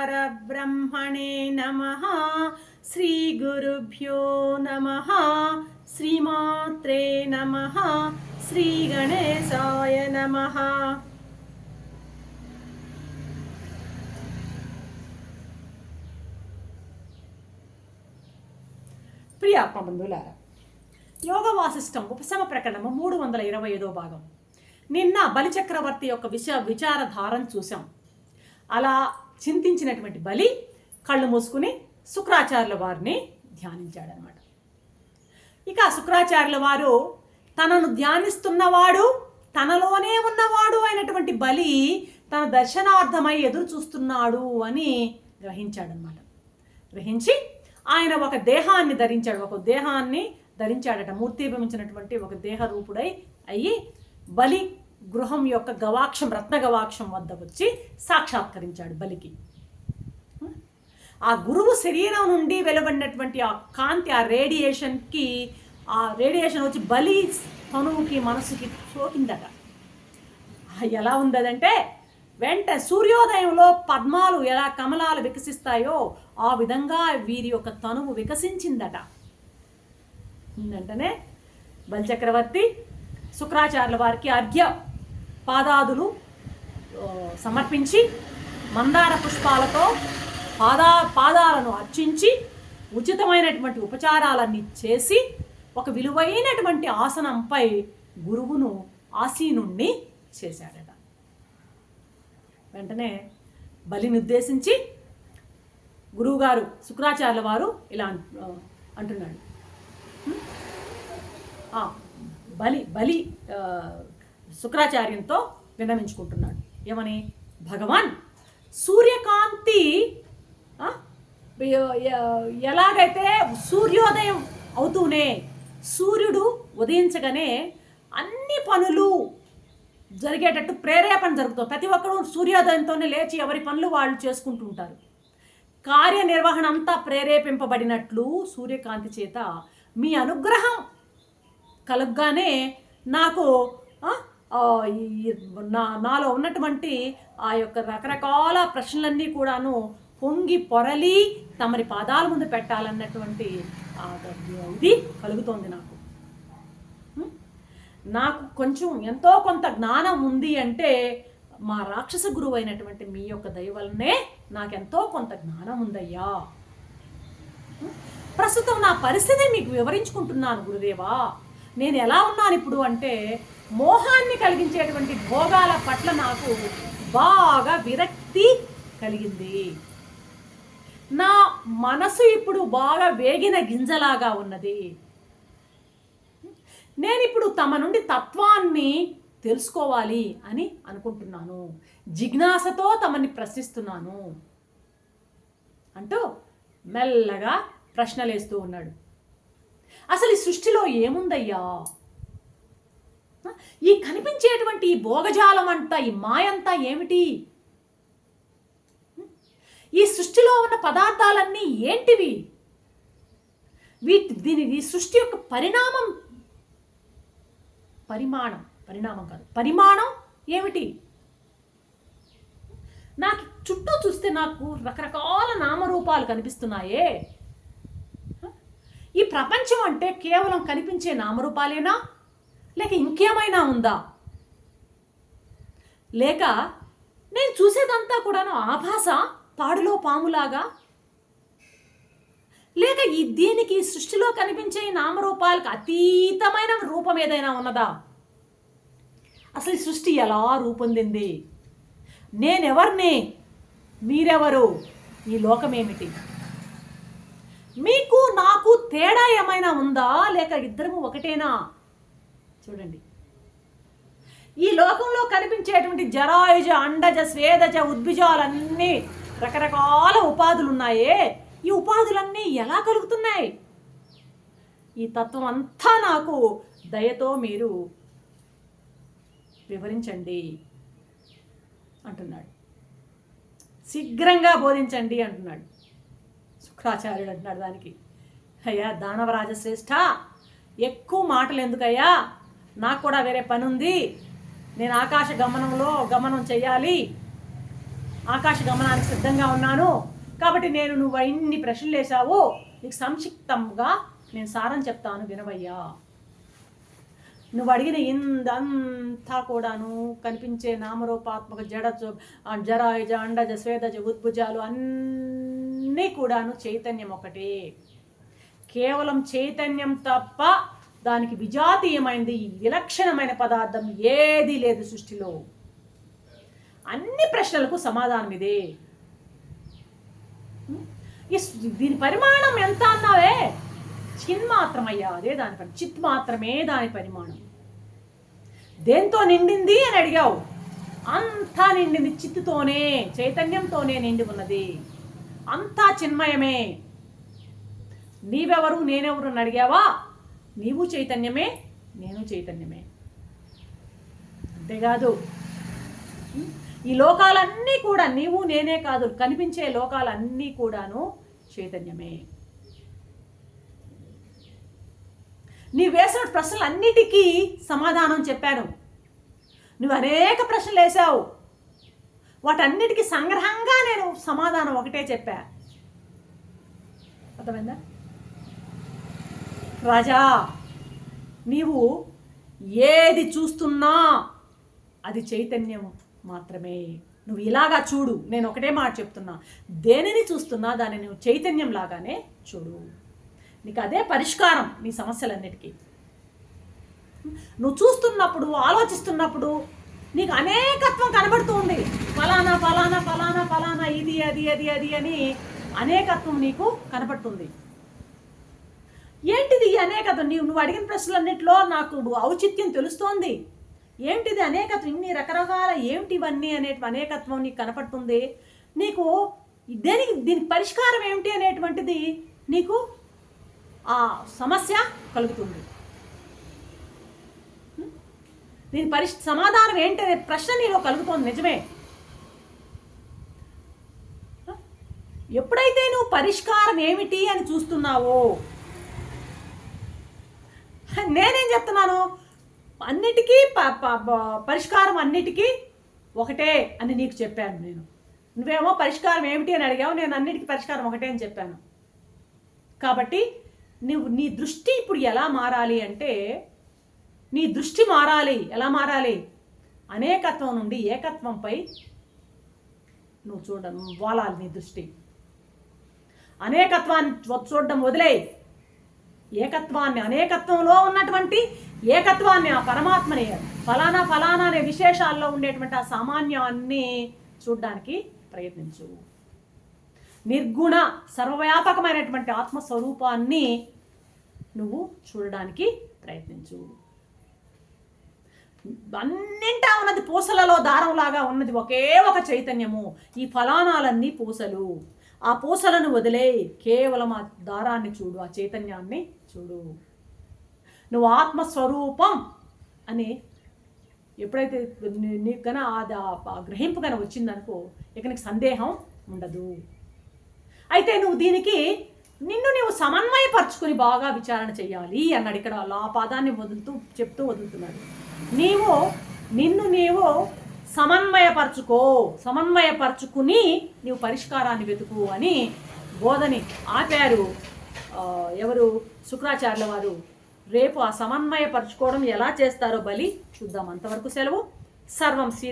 श्रीरामचन्द्रपरब्रह्मणे नमः श्रीगुरुभ्यो नमः श्रीमात्रे नमः श्रीगणेशाय नमः ప్రియ ఆత్మబంధువులారా యోగ వాసిష్టం ఉపశమ ప్రకరణము మూడు వందల ఇరవై ఐదో భాగం నిన్న బలిచక్రవర్తి యొక్క విష విచారధారను చూసాం అలా చింతించినటువంటి బలి కళ్ళు మూసుకుని శుక్రాచార్యుల వారిని ధ్యానించాడనమాట ఇక శుక్రాచార్యుల వారు తనను ధ్యానిస్తున్నవాడు తనలోనే ఉన్నవాడు అయినటువంటి బలి తన దర్శనార్థమై ఎదురు చూస్తున్నాడు అని గ్రహించాడనమాట గ్రహించి ఆయన ఒక దేహాన్ని ధరించాడు. ఒక దేహాన్ని ధరించాడట మూర్తిభవించినటువంటి ఒక దేహ రూపుడై అయ్యి బలి గృహం యొక్క గవాక్షం రత్న గవాక్షం వద్ద వచ్చి సాక్షాత్కరించాడు బలికి. ఆ గురువు శరీరం నుండి వెలువడినటువంటి ఆ కాంతి ఆ రేడియేషన్కి ఆ రేడియేషన్ వచ్చి బలి తనువుకి మనసుకి సోకిందట. ఎలా ఉందదంటే వెంట సూర్యోదయంలో పద్మాలు ఎలా కమలాలు వికసిస్తాయో ఆ విధంగా వీరి యొక్క తనువు వికసించిందట. వెంటనే బలిచక్రవర్తి శుక్రాచార్యుల వారికి అర్ఘ్య పాదాదులు సమర్పించి మందార పుష్పాలతో పాదా పాదాలను అర్చించి ఉచితమైనటువంటి ఉపచారాలన్నీ చేసి ఒక విలువైనటువంటి ఆసనంపై గురువును ఆసీనుణ్ణి చేశాడట. వెంటనే బలిని ఉద్దేశించి గురువుగారు శుక్రాచార్యుల వారు ఇలా అంటున్నాడు. బలి బలి శుక్రాచార్యంతో విన్నవించుకుంటున్నాడు ఏమని? భగవాన్ సూర్యకాంతి ఎలాగైతే సూర్యోదయం అవుతూనే సూర్యుడు ఉదయించగానే అన్ని పనులు జరిగేటట్టు ప్రేరేపణ జరుగుతుంది. ప్రతి ఒక్కరూ సూర్యోదయంతోనే లేచి ఎవరి పనులు వాళ్ళు చేసుకుంటూ ఉంటారు. కార్యనిర్వహణ అంతా ప్రేరేపింపబడినట్లు సూర్యకాంతి చేత మీ అనుగ్రహం కలగగానే నాకు ఈ నా నాలో ఉన్నటువంటి ఆ యొక్క రకరకాల ప్రశ్నలన్నీ కూడాను పొంగి పొరలి తమరి పాదాల ముందు పెట్టాలన్నటువంటి ఇది కలుగుతోంది నాకు. నాకు కొంచెం ఎంతో కొంత జ్ఞానం ఉంది అంటే మా రాక్షస గురువు అయినటువంటి మీ యొక్క దయ వల్లనే నాకెంతో కొంత జ్ఞానం ఉందయ్యా. ప్రస్తుతం నా పరిస్థితి మీకు వివరించుకుంటున్నాను గురుదేవా. నేను ఎలా ఉన్నాను ఇప్పుడు అంటే మోహాన్ని కలిగించేటువంటి భోగాల పట్ల నాకు బాగా విరక్తి కలిగింది. నా మనసు ఇప్పుడు బాగా వేగిన గింజలాగా ఉన్నది. నేను ఇప్పుడు తమ నుండి తత్వాన్ని తెలుసుకోవాలి అని అనుకుంటున్నాను. జిజ్ఞాసతో తమని ప్రశ్నిస్తున్నాను. అంటూ మెల్లగా ప్రశ్నలేస్తూ ఉన్నాడు. అసలు ఈ సృష్టిలో ఏముందయ్యా? ఈ కనిపించేటువంటి ఈ భోగజాలం అంతా ఈ మాయంతా ఏమిటి? ఈ సృష్టిలో ఉన్న పదార్థాలన్నీ ఏంటివి? వీటి దీని ఈ సృష్టి యొక్క పరిణామం పరిమాణం పరిణామం కాదు. పరిమాణం ఏమిటి? నాకు చుట్టూ చూస్తే నాకు రకరకాల నామరూపాలు కనిపిస్తున్నాయే. ఈ ప్రపంచం అంటే కేవలం కనిపించే నామరూపాలేనా? లేక ఇంకేమైనా ఉందా? లేక నేను చూసేదంతా కూడాను ఆభాస పాడులో పాములాగా? లేక ఈ దీనికి సృష్టిలో కనిపించే ఈ నామరూపాలకు అతీతమైన రూపం ఏదైనా ఉన్నదా? అసలు ఈ సృష్టి ఎలా రూపొందింది? నేనెవరిని? మీరెవరు? ఈ లోకమేమిటి? మీకు నాకు తేడా ఏమైనా ఉందా? లేక ఇద్దరము ఒకటేనా? చూడండి. ఈ లోకంలో కనిపించేటువంటి జరాయుజ అండజ స్వేదజ ఉద్భిజాలన్నీ రకరకాల ఉపాధులు ఉన్నాయే ఈ ఉపాధులన్నీ ఎలా కలుగుతున్నాయి? ఈ తత్వం అంతా నాకు దయతో మీరు వివరించండి అంటున్నాడు. శీఘ్రంగా బోధించండి అంటున్నాడు. శుక్రాచార్యుడు అంటున్నాడు దానికి. అయ్యా దానవరాజ శ్రేష్ఠ ఎక్కువ మాటలు ఎందుకయ్యా? నాకు కూడా వేరే పని ఉంది నేను ఆకాశ గమనంలో గమనం చేయాలి ఆకాశ గమనానికి సిద్ధంగా ఉన్నాను. కాబట్టి నేను నువ్వు ఇన్ని ప్రశ్నలు వేసావు నీకు సంక్షిప్తంగా నేను సారం చెప్తాను వినవయ్యా. నువ్వు అడిగిన ఇందంతా కూడాను కనిపించే నామరూపాత్మక జడ జరాయుజ అండజ స్వేదజ ఉద్భుజాలు అన్నీ కూడాను చైతన్యం ఒకటే. కేవలం చైతన్యం తప్ప దానికి విజాతీయమైనది విలక్షణమైన పదార్థం ఏదీ లేదు సృష్టిలో. అన్ని ప్రశ్నలకు సమాధానం ఇదే దీని పరిమాణం ఎంత అన్నావే? చిన్మాత్రమయ్యా అదే దాని పని చిత్ మాత్రమే దాని పరిమాణం. దేంతో నిండింది అని అడిగావు? అంతా నిండింది చిత్తుతోనే చైతన్యంతోనే నిండి ఉన్నది. అంతా చిన్మయమే. నీవెవరు నేనెవరు అని అడిగావా? నీవు చైతన్యమే నేను చైతన్యమే. అంతేకాదు ఈ లోకాలన్నీ కూడా నీవు నేనే కాదు కనిపించే లోకాలన్నీ కూడాను చైతన్యమే. నీ వేసిన ప్రశ్నలన్నిటికీ సమాధానం చెప్పాను. నువ్వు అనేక ప్రశ్నలు వేసావు వాటన్నిటికీ సంగ్రహంగా నేను సమాధానం ఒకటే చెప్పా. అర్థమైందా? రాజా నీవు ఏది చూస్తున్నా అది చైతన్యం మాత్రమే. నువ్వు ఇలాగా చూడు నేను ఒకటే మాట చెప్తున్నా. దేనిని చూస్తున్నా దాన్ని నువ్వు చైతన్యం లాగానే చూడు. నీకు అదే పరిష్కారం నీ సమస్యలన్నిటికీ. నువ్వు చూస్తున్నప్పుడు ఆలోచిస్తున్నప్పుడు నీకు అనేకత్వం కనబడుతూ ఉంది. ఫలానా ఫలానా ఫలానా ఇది అది అది అది అని అనేకత్వం నీకు కనపడుతుంది. ఏంటిది ఈ అనేకత్వం? నీవు నువ్వు అడిగిన ప్రశ్నలన్నింటిలో నాకు ఔచిత్యం తెలుస్తోంది. ఏంటిది అనేకత్వం? ఇన్ని రకరకాల ఏమిటివన్నీ అనే అనేకత్వం నీకు కనపడుతుంది. నీకు దేనికి దీనికి పరిష్కారం ఏమిటి అనేటువంటిది నీకు ఆ సమస్య కలుగుతుంది. దీని పరిష్ సమాధానం ఏంటి అనే ప్రశ్న నీలో కలుగుతోంది నిజమే. ఎప్పుడైతే నువ్వు పరిష్కారం ఏమిటి అని చూస్తున్నావో? నేనేం చెప్తున్నాను? అన్నిటికీ ప- ప- పరిష్కారం అన్నిటికీ ఒకటే అని నీకు చెప్పాను నేను. నువ్వేమో పరిష్కారం ఏమిటి అని అడిగావు నేను అన్నిటికీ పరిష్కారం ఒకటే అని చెప్పాను. కాబట్టి నువ్వు నీ దృష్టి ఇప్పుడు ఎలా మారాలి అంటే నీ దృష్టి మారాలి. ఎలా మారాలి? అనేకత్వం నుండి ఏకత్వంపై నువ్వు చూడ వాలాలి నీ దృష్టి. అనేకత్వాన్ని చూడడం వదిలే ఏకత్వాన్ని అనేకత్వంలో ఉన్నటువంటి ఏకత్వాన్ని ఆ పరమాత్మని ఫలానా ఫలానా అనే విశేషాల్లో ఉండేటువంటి ఆ సామాన్యాన్ని చూడడానికి ప్రయత్నించు. నిర్గుణ సర్వవ్యాపకమైనటువంటి ఆత్మస్వరూపాన్ని నువ్వు చూడడానికి ప్రయత్నించు. అన్నింటా ఉన్నది పూసలలో దారంలాగా ఉన్నది ఒకే ఒక చైతన్యము ఈ ఫలానాలన్నీ పూసలు. ఆ పూసలను వదిలే కేవలం ఆ దారాన్ని చూడు ఆ చైతన్యాన్ని చూడు. నువ్వు ఆత్మస్వరూపం అని ఎప్పుడైతే నీకు కన ఆ- గ్రహింపు కన వచ్చిందనుకో ఇక నీకు సందేహం ఉండదు. అయితే నువ్వు దీనికి నిన్ను నీవు సమన్వయపరుచుకుని బాగా విచారణ చేయాలి అన్నాడు ఇక్కడ. ఆ పాదాన్ని వదులుతూ చెప్తూ వదులుతున్నాడు. నీవు నిన్ను నీవు సమన్వయపరచుకో సమన్వయపరచుకుని నీవు పరిష్కారాన్ని వెతుకు అని బోధని ఆపారు. ఎవరు? శుక్రాచార్యుల వారు. రేపు ఆ సమన్వయపరచుకోవడం ఎలా చేస్తారో బలి చూద్దాం. అంతవరకు సెలవు. సర్వం శ్రీ